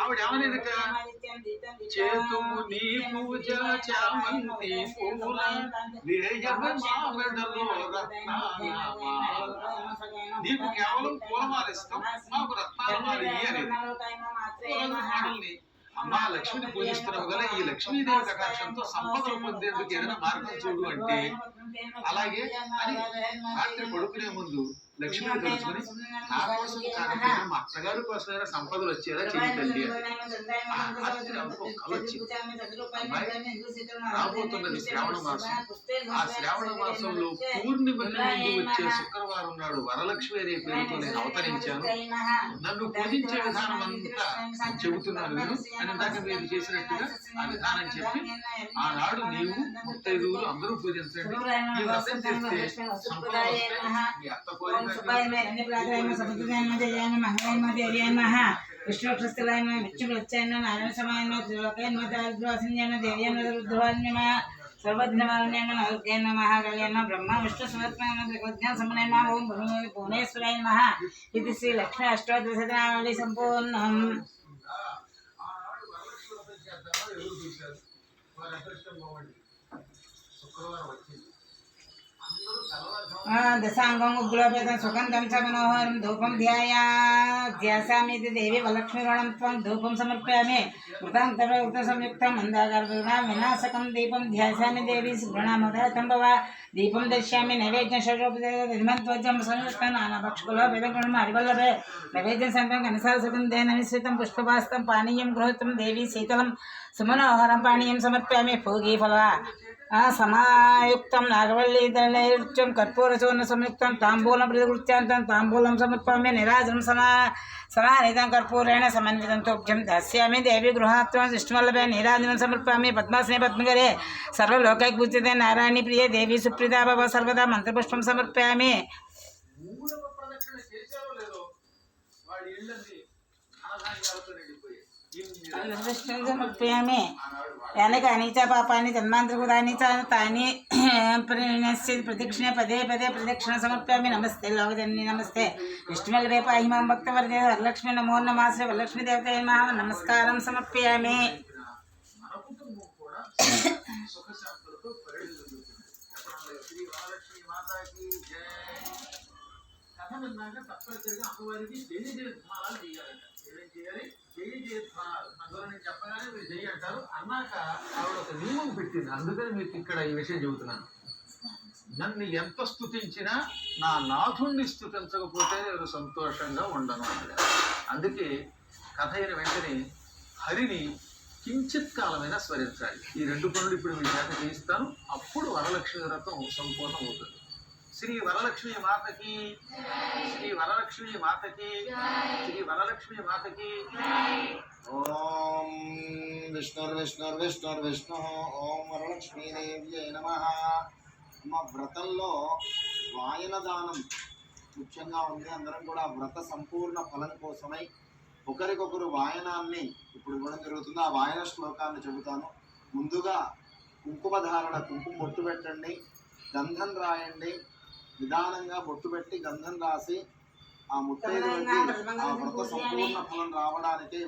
ఆవిడ ఏమనేదిట చేతుము నీ పూజ చామంతి పూల లేయవ మామిడలో నీకు కేవలం పూలమాల ఇస్తాం మాకు రత్నాలమాల ఇయ్యి అనేది మాటల్ని అమ్మా లక్ష్మిని పూజిస్తున్నావు కదా ఈ లక్ష్మీదేవి కటాక్షంతో సంపదలు పొందేందుకు ఏదైనా మార్గం చూడు అంటే అలాగే అని రాత్రి పడుకునే ముందు లక్ష్మిని తలుచుకుని నా కోసం కాకపోయినా మా అత్తగారి సంపదలు వచ్చేలా వచ్చింది. రాబోతున్నది శ్రావణ మాసం ఆ శ్రావణ మాసంలో పూర్ణిమకి ముందు వచ్చే శుక్రవారం నాడు వరలక్ష్మి అనే పేరుతో నేను అవతరించాను నన్ను పూజించే విధానం అంతా చెబుతున్నాను నేను అని ఇందాక మీరు చేసినట్టుగా ఆ విధానం చెప్పి ఆనాడు నీవు ముత్తైదువులు అందరూ పూజించండి ఈ వ్రతం చేస్తే సంపద వస్తాయి మీ అత్త కోరిక విష్ణుక్రిస్తులైన విష్ణువృత్యాన్న నారాయణ సమాయన త్రిలోకైన దారిద్ర్యవాసిన్యాన దేవ్యాన రుద్రవాన్యమ సర్వజ్ఞమారణ్యాన నౌకేన మహాకళ్యాణ బ్రహ్మ విష్ణు సమర్పణ త్రిజ్ఞాన సమనైన ఓం భూమి భువనేశ్వరాయ నమః ఇది శ్రీ లక్ష్మీ అష్టాదశనావళి సంపూర్ణం ఆనాడు వరలక్ష్మి వ్రతం చేద్దామా ఎవరు చూశారు వారి అదృష్టం బాగుండి శుక్రవారం వచ్చింది అందరూ తెల్లవారుజామున దశాంగం ఉగ్రోపేతం సుఖం చ మనోహరం ధూపం ధ్యాయా. ధ్యాసామితి దేవి వలక్ష్మీరణం త్వం ధూపం సమర్పయామి. మృతాంతర ఉక్త సంయుక్తం మందాగర్భ వినాశకం దీపం ధ్యాసామి దేవి శుభ్రణామోదం దీపం దర్శయామి నైవేద్యం షోడోపదేమధ్వజం సంయుక్త నానాభక్షకులో వేదగుణం హరివల్లభే. నైవేద్యం సంతం కనసాల దేనమిశ్రితం పుష్పభాస్తం పానీయం గృహత్వం దేవి శీతలం సుమనోహరం పానీయం సమర్పయామి. భోగి ఫల సమాయుక్తం నాగవల్లి దళైత్యం కర్పూరచూర్ణ సంయుక్తం తాంబూలం ప్రతికృత్యాంతం తాంబూలం సమర్పయామి నిరాజనం సమా సమానితం కర్పూరేణ సమన్వితం తోభ్యం దాస్యామి దేవి గృహాత్వం విష్ణువల్లభే నీరాజనం సమర్పయామి పద్మాసనే పద్మగరే సర్వలోకైకూర్చితే నారాయణి ప్రియ దేవి సుప్రీతా భవ సర్వదా మంత్రపుష్పం సమర్పయామి. మూడవ ప్రదక్షిణ చేశారో లేదో? వాడి ఇళ్ళన్నీ వెనక అనిచ పాపాన్ని జన్మాంతరకృతాని చ తాని ప్రణశ్య ప్రదక్షిణ పదే పదే ప్రదక్షిణ సమర్ప్యామి. నమస్తే లోకజన్ని నమస్తే. విష్ణువల్లభే పాహి మాం భక్తవర్దే వరలక్ష్మి నమో నమాశ్రీ వరలక్ష్మి దేవత నమస్కారం సమర్పయామి. కథ విన్నాక తప్పనిసరిగా అమ్మవారికి జయ ఏమేం చేయాలి? జయ చెప్పగానే మీరు జయ అంటారు అన్నాక ఆవిడ ఒక నియమం పెట్టింది అందుకని మీకు ఇక్కడ ఈ విషయం చెబుతున్నాను నన్ను ఎంత స్తుతించినా నా నాథుణ్ణి స్థుతించకపోతే నేను సంతోషంగా ఉండను అందుకే కథ అయిన వెంటనే హరిని కించిత్ కాలమైనా స్మరించాలి. ఈ రెండు పనులు ఇప్పుడు మీ చేత చేయిస్తాను. అప్పుడు వరలక్ష్మి వ్రతం సంపూర్ణం అవుతుంది శ్రీ వరలక్ష్మి మాతకి. శ్రీ వరలక్ష్మి మాతకి. శ్రీ వరలక్ష్మి మాతకి. ఓం విష్ణుర్విష్ణుర్విష్ణుర్విష్ణు ఓం వరలక్ష్మీదేవ్యై నమ. మా వ్రతంలో వాయన దానం ముఖ్యంగా ఉంది. అందరం కూడా వ్రత సంపూర్ణ ఫలం కోసమై ఒకరికొకరు వాయనాన్ని ఇప్పుడు ఇవ్వడం జరుగుతుంది. ఆ వాయన శ్లోకాన్ని చెబుతాను. ముందుగా కుంకుమ ధారణ కుంకుమ బొట్టు పెట్టండి. గంధం రాయండి. నిదానంగా బొట్టు పెట్టి గంధం రాసి ఆ ముత్తైదులకి ఆ వ్రత సంపూర్ణ ఫలం రావడానికి